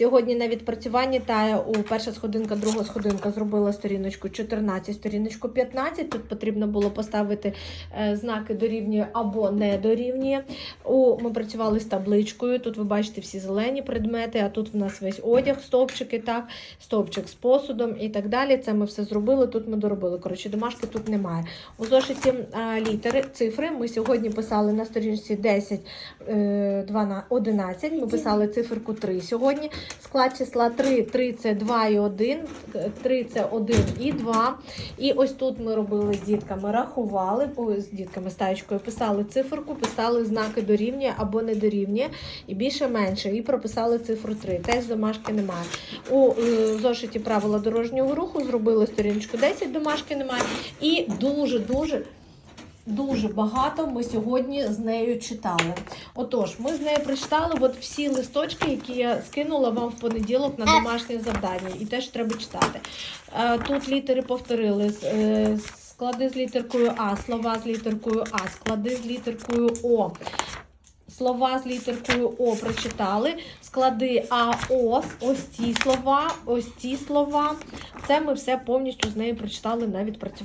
Сьогодні на відпрацюванні та у перша сходинка, друга сходинка зробила сторіночку 14, сторіночку 15. Тут потрібно було поставити е, знаки дорівнює або не дорівнює. У, ми працювали з табличкою. Тут ви бачите всі зелені предмети, а тут в нас весь одяг, стовпчики, так, стовпчик з посудом і так далі. Це ми все зробили. Тут ми доробили. Коротше, домашки тут немає. У зошиті літери, цифри. Ми сьогодні писали на сторінці 10, е, 12, 11. Ми писали циферку 3 сьогодні. Склад числа 3, 3 це 2 і 1, 3 це 1 і 2. І ось тут ми робили з дітками, рахували з дітками стаєчкою, писали циферку, писали знаки дорівнює або не дорівнює, і більше менше, і прописали цифру 3. Теж домашки немає. У е, зошиті правила дорожнього руху зробили сторіночку 10, домашки немає. І дуже-дуже. Дуже багато ми сьогодні з нею читали. Отож, ми з нею прочитали от всі листочки, які я скинула вам в понеділок на домашнє завдання, і теж треба читати. Е, Тут літери повторили. е, Склади з літеркою А, слова з літеркою А, склади з літеркою О. Слова з літеркою О прочитали. Склади А, О, ось ці слова, ось ці слова. Це ми все повністю з нею прочитали на відпрацюванні.